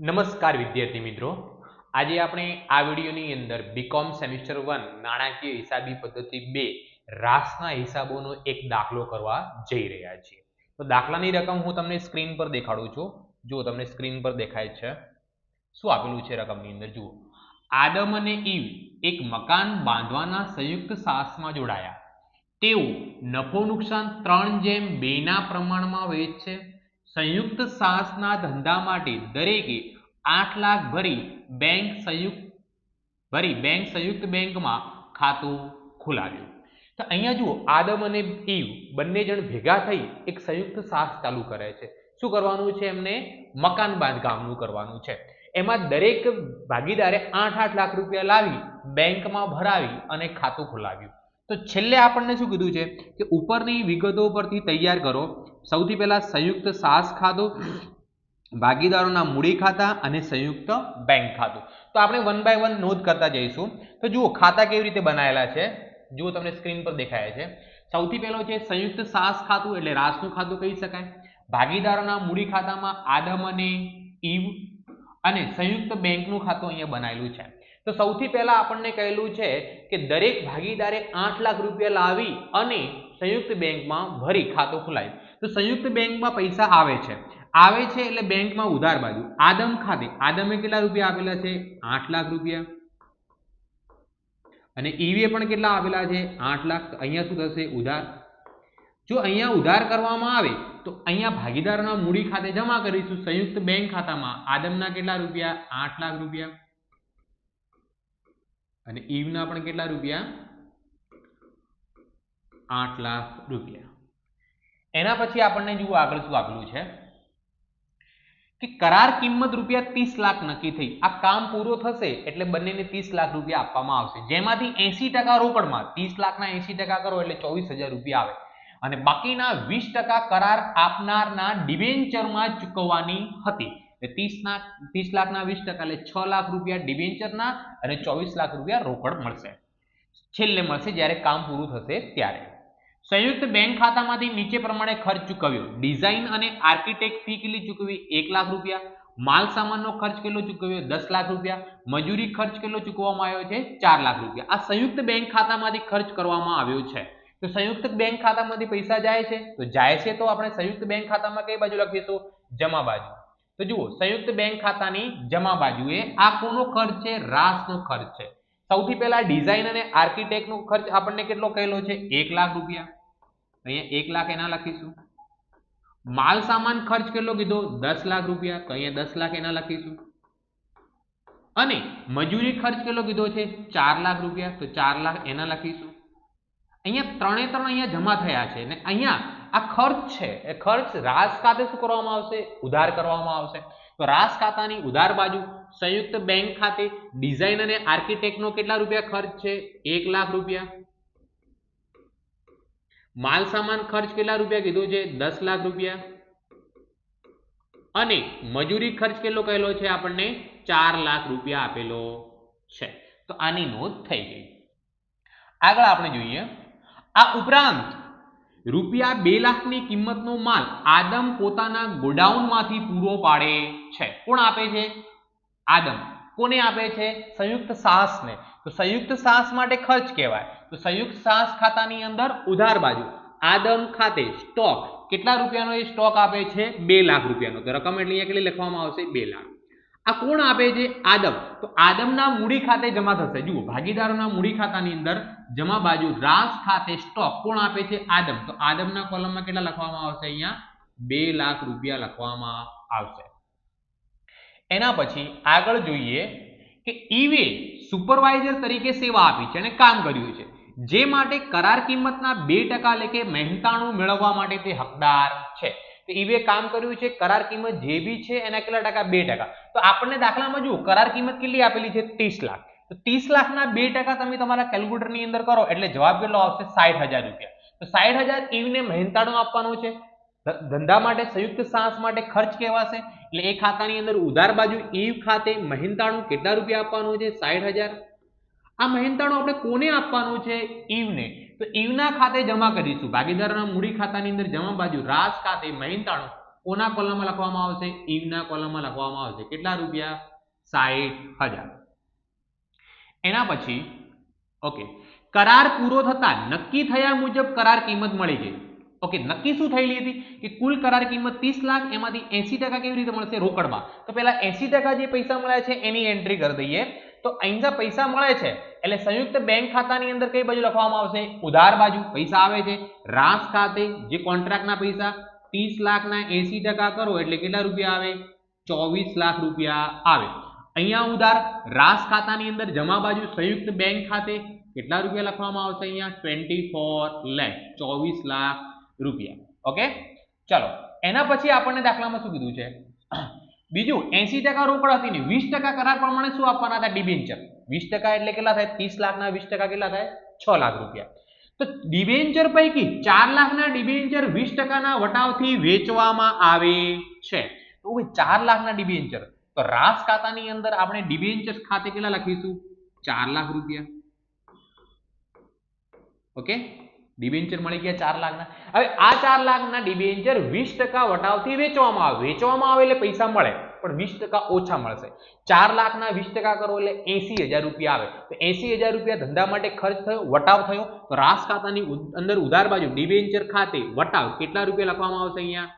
નમસ્કાર વિદ્યાર્થી મિત્રો. આજે આપણે આ વિડીયોની અંદર બીકોમ સેમિસ્ટર વન નાણાકીય હિસાબી પદ્ધતિ બે રાસના હિસાબોનો એક દાખલો કરવા જઈ રહ્યા છીએ. તો દાખલાની રકમ હું તમને સ્ક્રીન પર દેખાડું છું. જુઓ, તમને સ્ક્રીન પર દેખાય છે. શું આપેલું છે રકમની અંદર? જુઓ. આદમ અને ઈવ એક મકાન બાંધવાના સંયુક્ત સાહસમાં જોડાયા. તેઓ નફો નુકસાન ત્રણ જેમ બેના પ્રમાણમાં વેચશે સંયુક્ત સાહસના ધંધા માટે દરેકે આઠ લાખ ભરી બેંક સંયુક્ત, ભરી બેંક સંયુક્ત બેંકમાં ખાતું ખોલાવ્યું. તો અહીંયા જુઓ, આદમ અને ઈવ બંને જણ ભેગા થઈ એક સંયુક્ત સાહસ ચાલુ કરે છે. શું કરવાનું છે એમને? મકાન બાંધકામનું કરવાનું છે. એમાં દરેક ભાગીદારે આઠ આઠ લાખ રૂપિયા લાવી બેંકમાં ભરાવી અને ખાતું ખોલાવ્યું. તો છેલ્લે આપણને શું કીધું છે કે ઉપરની વિગતો પરથી તૈયાર કરો. સૌથી પહેલા સંયુક્ત સાસ ખાતું ભાગીદારોના મૂડી ખાતા અને સંયુક્ત બેંક ખાતું તો આપણે વન બાય વન નોંધ કરતા જઈશું. તો જુઓ, ખાતા કેવી રીતે બનાવેલા છે? જુઓ, તમને સ્ક્રીન પર દેખાય છે. સૌથી પહેલો છે સંયુક્ત સાસ ખાતું, એટલે રાસનું ખાતું કહી શકાય. ભાગીદારોના મૂડી ખાતામાં આદમ અને ઈવ અને સંયુક્ત બેંકનું ખાતું અહીંયા બનાવેલું છે. તો સૌથી પહેલા આપણને કહેલું છે કે દરેક ભાગીદારે આઠ લાખ રૂપિયા લાવી અને સંયુક્ત બેંકમાં ભરી ખાતું ખોલાવ્યું તો સંયુક્ત બેંકમાં પૈસા આવે છે. આવે છે એટલે બેંકમાં ઉધાર બાજુ. આદમ ખાતે આદમે કેટલા રૂપિયા આપેલા છે? આઠ લાખ રૂપિયા. અને ઈવીએ પણ કેટલા આપેલા છે? આઠ લાખ. અહીંયા શું થશે? ઉધાર. જો અહીંયા ઉધાર કરવામાં આવે, તો અહીંયા ભાગીદારોના મૂડી ખાતે જમા કરીશું. સંયુક્ત બેંક ખાતામાં આદમના કેટલા રૂપિયા? આઠ લાખ રૂપિયા. અને ઈવના પણ કેટલા રૂપિયા? આઠ લાખ રૂપિયા. એના પછી આપણને જુઓ આગળ શું આપેલું છે. કે કરાર કિંમત રૂપિયા ત્રીસ લાખ નક્કી થઈ. આ કામ પૂરો થશે એટલે બંનેને ત્રીસ લાખ રૂપિયા આપવામાં આવશે. જેમાંથી એસી ટકા રોકડમાં. ત્રીસ લાખના એસી ટકા કરો એટલે ચોવીસ હજાર રૂપિયા આવે. અને બાકીના વીસ ટકા કરાર આપનારના ડિબેન્ચરમાં ચૂકવવાની હતી. એટલે લાખ ત્રીસ લાખના વીસ ટકા, એટલે છ લાખ રૂપિયા ડિબેન્ચરના અને ચોવીસ લાખ રૂપિયા રોકડ મળશે. છેલ્લે મળશે જ્યારે કામ પૂરું થશે ત્યારે. સંયુક્ત બેંક ખાતામાંથી નીચે પ્રમાણે ખર્ચ ચૂકવ્યો. ડિઝાઇન અને આર્કિટેક્ટ ફી કેટલી ચૂકવી? એક લાખ રૂપિયા. માલ સામાનનો ખર્ચ કેટલો ચૂકવ્યો? દસ લાખ રૂપિયા. મજૂરી ખર્ચ કેટલો ચૂકવવામાં આવ્યો છે? ચાર લાખ રૂપિયા. આ સંયુક્ત બેંક ખાતામાંથી ખર્ચ કરવામાં આવ્યો છે. તો સંયુક્ત બેંક ખાતામાંથી પૈસા જાય છે? તો જાય છે તો આપણે સંયુક્ત બેંક ખાતામાં કઈ બાજુ લખીશું? જમા બાજુ. તો જુઓ, સંયુક્ત બેંક ખાતાની જમા બાજુએ આ કોનો ખર્ચ છે રાસનો ખર્ચ છે. સૌથી પહેલા ડિઝાઇન અને આર્કિટેક્ટનો ખર્ચ આપણને કેટલો કહેલો છે? એક લાખ રૂપિયા. અહીંયા એક લાખ એના લખીશું. માલ સામાન ખર્ચ કેટલો કીધો? દસ લાખ રૂપિયા. તો અહીંયા દસ લાખ એના લખીશું. અને મજૂરી ખર્ચ કેટલો કીધો છે? ચાર લાખ રૂપિયા. તો ચાર લાખ એના લખીશું. અહીંયા ત્રણે ત્રણ અહીંયા જમા થયા છે ને અહીંયા આ ખર્ચ છે. એ ખર્ચ રાસ ખાતે શું કરવામાં આવશે? ઉધાર કરવામાં આવશે. તો રાસ ખાતાની ઉધાર બાજુ સંયુક્ત બેંક ખાતે ડિઝાઇન અને આર્કિટેક્ટનો કેટલા રૂપિયા ખર્ચ છે? એક લાખ રૂપિયા. માલ સામાન ખર્ચ કેટલા રૂપિયા કીધું છે? દસ લાખ રૂપિયા. અને મજૂરી ખર્ચ કેટલો કહેલો છે? આપણને ચાર લાખ રૂપિયા આપેલો છે. તો આની નોંધ થઈ ગઈ. આગળ આપણે જોઈએ. આ ઉપરાંત રૂપિયા બે લાખની કિંમતનો માલ આદમ પોતાના ગોડાઉનમાંથી પૂરો પાડે છે. કોણ આપે છે? આદમ. કોને આપે છે? સંયુક્ત સાહસને. તો સંયુક્ત સાહસ માટે ખર્ચ કહેવાય. તો સંયુક્ત સાહસ ખાતાની અંદર ઉધાર બાજુ. આદમ ખાતે સ્ટોક. કેટલા રૂપિયાનો એ સ્ટોક આપે છે? બે લાખ રૂપિયાનો. તો રકમ એટલે અહીંયા કેટલી લખવામાં આવશે? બે લાખ. આ કોણ આપે છે? આદમ. તો આદમના મૂડી ખાતે જમા થશે. જુઓ, ભાગીદારોના મૂડી ખાતાની અંદર જમા બાજુ રાસ ખાતે સ્ટોક કોણ આપે છે? આદમ. તો આદમના કોલમમાં કેટલા લખવામાં આવશે અહીંયા? બે લાખ રૂપિયા લખવામાં આવશે. એના પછી આગળ જોઈએ કે ઈવે સુપરવાઇઝર તરીકે સેવા આપી છે અને કામ કર્યું છે. જે માટે કરાર કિંમતના બે ટકા લેખે મહેનતાણું મેળવવા માટે તે હકદાર છે. તો ઈવે કામ કર્યું છે, કરાર કિંમત જે બી છે, એના કેટલા ટકા? બે ટકા. તો આપણને દાખલામાં જુઓ, કરાર કિંમત કેટલી આપેલી છે? ત્રીસ લાખ. તો ત્રીસ લાખના બે ટકા તમે તમારા કેલ્ક્યુલેટરની અંદર કરો, એટલે જવાબ કેટલો આવશે? સાઠ હજાર રૂપિયા. તો સાઠ હજાર ઈવને મહેનતાણું આપવાનું છે. ધંધા માટે, સંયુક્ત સાહસ માટે ખર્ચ કહેવાશે. એટલે એ ખાતાની અંદર ઉધાર બાજુ ઈવ ખાતે મહેનતાણું કેટલા રૂપિયા આપવાનું છે? સાઠ હજાર. આ મહેનતાણું આપણે કોને આપવાનું છે? ઈવને. તો ઈવના ખાતે જમા કરીશું. ભાગીદારોના મૂડી ખાતાની અંદર જમા બાજુ રાસ ખાતે મહેનતાણું કોના કોલમમાં લખવામાં આવશે? ઈવના કોલમમાં લખવામાં આવશે. કેટલા રૂપિયા? સાહીઠ હજાર. એના પછી, ઓકે, કરાર પૂરો થતા નક્કી થયા મુજબ કરાર કિંમત મળી ગઈ. ઓકે, નક્કી શું થયેલી હતી? કે કુલ કરાર કિંમત ત્રીસ લાખ, એમાંથી એસી ટકા કેવી રીતે મળશે? રોકડમાં. તો પેલા એસી ટકા જે પૈસા મળ્યા છે, એની એન્ટ્રી કરી દઈએ. તો અહીંયા પૈસા મળે છે, એટલે સંયુક્ત બેંક ખાતાની અંદર કઈ બાજુ લખવામાં આવશે? ઉધાર બાજુ. પૈસા આવે છે. રાસ ખાતે જે કોન્ટ્રાક્ટના પૈસા ત્રીસ લાખના એસી ટકા કરો એટલે કેટલા રૂપિયા આવે? ચોવીસ લાખ રૂપિયા આવે. અહીંયા ઉધાર રાસ ખાતાની અંદર જમા બાજુ સંયુક્ત બેંક ખાતે કેટલા રૂપિયા લખવામાં આવશે અહીંયા? ટ્વેન્ટી ફોર લેખ. ચોવીસ લાખ રૂપિયા. ઓકે? ચલો. એના પછી આપણને દાખલામાં શું કીધું છે? બીજું એસી ટકા રોકડ હતી ને વીસ ટકા કરાર પ્રમાણે શું આપવાના હતા? ડિબેન્ચર. વીસ ટકા એટલે કેટલા થાય? ત્રીસ લાખના, વીસ ટકા કેટલા થાય? છ લાખ રૂપિયા. તો ડિબેન્ચર પૈકી ચાર લાખના ડિબેન્ચર વીસ ટકાના વટાવથી વેચવામાં આવે છે. તો ચાર લાખના ડિબેન્ચર. તો રાસ ખાતાની અંદર આપણે ડિબેન્ચર ખાતે કેટલા લખીશું? ચાર લાખ રૂપિયા. ઓકે? ડિબેન્ચર મળી ગયા ચાર લાખના. હવે આ ચાર લાખના ડિબેન્ચર વીસ ટકા વટાવથી વેચવામાં આવે. વેચવામાં આવે એટલે પૈસા મળે, પણ વીસ ટકા ઓછા મળશે. ચાર લાખના વીસ ટકા કરો એટલે એસી હજાર રૂપિયા આવે. તો એસી હજાર રૂપિયા ધંધા માટે ખર્ચ થયો, વટાવ થયો. તો રાસ ખાતાની અંદર ઉધાર બાજુ ડિબેન્ચર ખાતે વટાવ કેટલા રૂપિયા લખવામાં આવશે અહીંયા?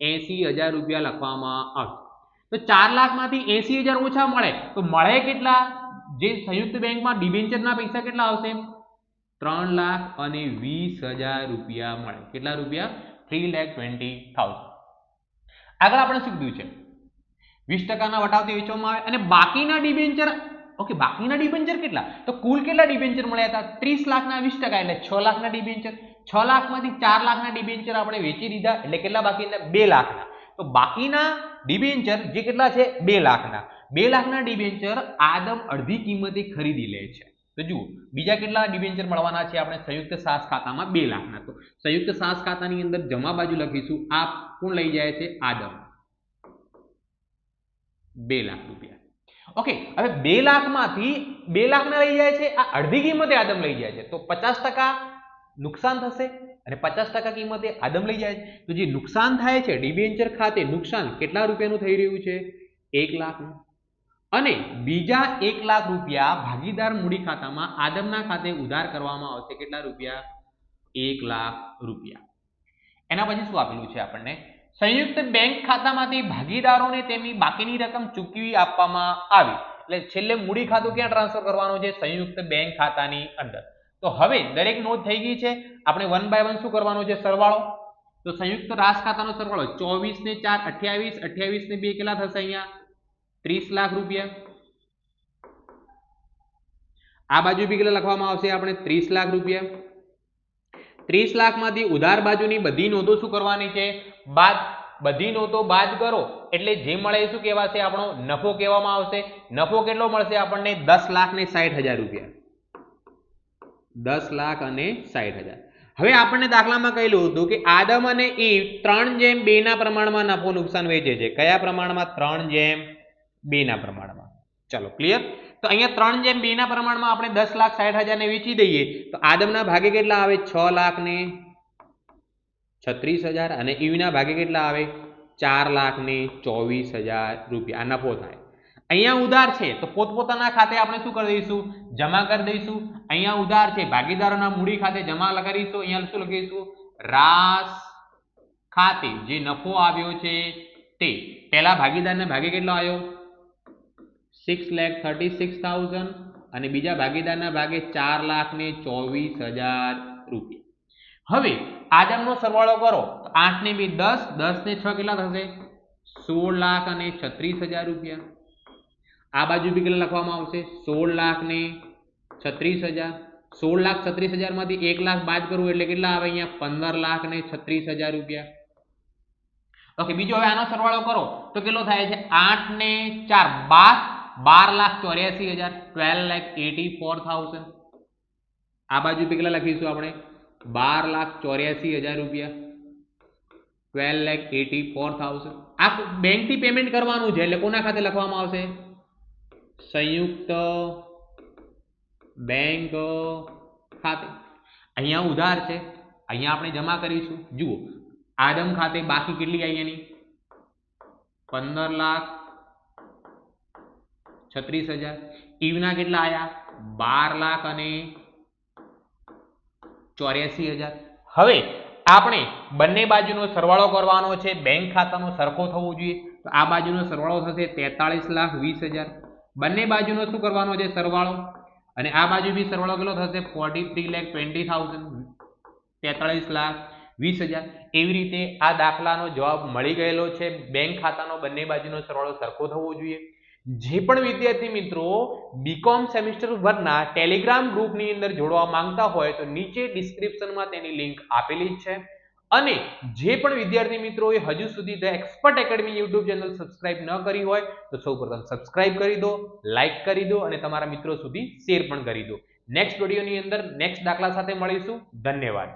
એસી હજાર રૂપિયા લખવામાં આવશે. તો ચાર લાખમાંથી એસી હજાર ઓછા મળે. તો મળે કેટલા? જે સંયુક્ત બેંકમાં ડિબેન્ચરના પૈસા કેટલા આવશે? ત્રણ લાખ અને વીસ હજાર રૂપિયા મળે. કેટલા રૂપિયા? થ્રી લેખ ટ્વેન્ટી થાઉઝન્ડ આગળ આપણે શું કીધું છે? વીસ ટકાના વટાવતી વેચવામાં આવે અને બાકીના ડિબેન્ચર ઓકે બાકીના ડિબેન્ચર કેટલા? તો કુલ કેટલા ડિબેન્ચર મળ્યા હતા? ત્રીસ લાખના વીસ ટકા એટલે છ લાખના ડિબેન્ચર છ લાખમાંથી ચાર લાખના ડિબેન્ચર આપણે વેચી દીધા એટલે કેટલા બાકી બે લાખના. તો બાકીના ડિબેન્ચર જે કેટલા છે? બે લાખના. બે લાખના ડિબેન્ચર આદમ અડધી કિંમતે ખરીદી લે છે. તો જુઓ, બીજા કેટલા ડિબેન્ચર મળવાના છે આપણે સંયુક્ત સાસ ખાતામાં બે લાખના. તો સંયુક્ત સાસ ખાતાની અંદર જમા બાજુ લખીશું, આ કોણ લઈ જાય છે? આદમ. બે લાખ રૂપિયા. ઓકે હવે બે લાખમાંથી, બે લાખના લઈ જાય છે, આ અડધી કિંમતે આદમ લઈ જાય છે. તો પચાસ ટકા નુકસાન થશે અને પચાસ ટકા કિંમતે આદમ લઈ જાય છે. તો જે નુકસાન થાય છે ડિબેન્ચર ખાતે નુકસાન કેટલા રૂપિયાનું થઈ રહ્યું છે? એક લાખનું. અને બીજા એક લાખ રૂપિયા ભાગીદાર મૂડી ખાતામાં આદમના ખાતે ઉધાર કરવામાં આવશે. કેટલા રૂપિયા? એક લાખ રૂપિયા. એના પછી શું આપેલું છે આપણને? સંયુક્ત બેંક ખાતામાંથી ભાગીદારોને તેમની બાકીની રકમ ચૂકવી આપવામાં આવી. એટલે છેલ્લે મૂડી ખાતું ક્યાં ટ્રાન્સફર કરવાનું છે? સંયુક્ત બેંક ખાતાની અંદર. તો હવે દરેક નોંધ થઈ ગઈ છે. આપણે વન બાય વન શું કરવાનું છે? સરવાળો. તો સંયુક્ત રાસ ખાતાનો સરવાળો ચોવીસ ને ચાર અઠ્યાવીસ અઠ્યાવીસ ને બે કેટલા થશે અહીંયા? ત્રીસ લાખ રૂપિયા. આ બાજુ બી કેટલા લખવામાં આવશે આપણે? ત્રીસ લાખ રૂપિયા. ત્રીસ લાખમાંથી ઉધાર બાજુની બધી નોંધો શું કરવાની છે? બાદ, બધી નોંધો બાદ કરો. એટલે જે મળે શું કહેવાશે? આપણો નફો કહેવામાં આવશે. નફો કેટલો મળશે આપણને? દસ લાખ ને સાઠ હજાર રૂપિયા. દસ લાખ અને સાઠ હજાર. હવે આપણને દાખલામાં કહેલું હતું કે આદમ અને ઈવ ત્રણ જેમ બે ના પ્રમાણમાં નફો નુકસાન વેચે છે. કયા પ્રમાણમાં? ત્રણ જેમ. બે ના પ્રમાણમાં. ચલો ક્લિયર તો અહીંયા ત્રણ જેમ બે ના પ્રમાણમાં આપણે દસ લાખ સાઠ હજાર ને વેચી દઈએ, તો આદમના ભાગે કેટલા આવે? છ લાખ ને છત્રીસ હજાર અને ઈવીના ભાગે કેટલા આવે? ચાર લાખ ને ચોવીસ હજાર રૂપિયા. નફો થાય. અહીંયા ઉધાર છે, તો પોતપોતાના ખાતે આપણે શું કરી દઈશું? જમા કરી દઈશું. અહીંયા ઉધાર છે, ભાગીદારોના મૂડી ખાતે જમા કરીશું અહીંયા શું લખીશું? રાસ ખાતે જે નફો આવ્યો છે તે. પહેલા ભાગીદારને ભાગે કેટલો આવ્યો? સિક્સ લેખ થર્ટી સિક્સ થાઉઝન્ડ અને બીજા ભાગીદારના ભાગે ચાર લાખ ને ચોવીસ હજાર રૂપિયા. હવે આદમનો સરવાળો કરો આઠ ને બે દસ દસ ને છ કેટલા થશે? સોળ લાખ અને છત્રીસ હજાર રૂપિયા. આ બાજુ બી કેટલા લખવામાં આવશે? સોળ લાખ ને છત્રીસ હજાર. સોળ લાખ છત્રીસ હજારમાંથી એક લાખ બાદ કરવું એટલે કેટલા આવે અહીંયા? પંદર લાખ ને છત્રીસ હજાર રૂપિયા. ઓકે, બીજો હવે આનો સરવાળો કરો, તો કેટલો થાય છે? આઠ ને ચાર. બાર બાર લાખ ચોર્યાસી હજાર, twelve lakh eighty four thousand. આ બાજુ બી કેટલા લખીશું આપણે? બાર લાખ ચોર્યાસી હજાર રૂપિયા. Twelve lakh eighty four thousand. આ બેંકથી પેમેન્ટ કરવાનું છે એટલે કોના ખાતે લખવામાં આવશે? સંયુક્ત બેંક ખાતે. અહીંયા ઉધાર છે. અહીંયા આપણે જમા કરીશું. જુઓ, આદમ ખાતે બાકી કેટલી આવી એની? પંદર લાખ છત્રીસ હજાર. ઈવના કેટલા આયા? બાર લાખ અને ચોર્યાસી હજાર. હવે આપણે બંને બાજુનો સરવાળો કરવાનો છે. બેંક ખાતાનો સરખો થવો જોઈએ. તો આ બાજુનો સરવાળો થશે તેતાળીસ લાખ વીસ હજાર. બંને બાજુનો શું કરવાનો છે સરવાળો? અને આ બાજુ બી સરવાળો કેટલો થશે? Forty three lakh twenty thousand તેતાળીસ lakh વીસ હજાર. એવી રીતે આ દાખલાનો જવાબ મળી ગયેલો છે. બેંક ખાતાનો બંને બાજુનો સરવાળો સરખો થવો જોઈએ. જે પણ વિદ્યાર્થી મિત્રો બીકોમ સેમિસ્ટર વનના ટેલિગ્રામ ગ્રુપની અંદર જોડવા માંગતા હોય તો નીચે ડિસ્ક્રિપ્શનમાં તેની લિંક આપેલી જ છે. અને જે પણ વિદ્યાર્થી મિત્રોએ હજુ સુધી the expert academy YouTube channel subscribe ન કરી હોય તો સૌપ્રથમ સબસ્ક્રાઇબ કરી દો લાઇક કરી દો અને તમારા મિત્રો સુધી શેર પણ કરી દો. નેક્સ્ટ વિડીયોની અંદર નેક્સ્ટ દાખલા સાથે મળીશું. ધન્યવાદ.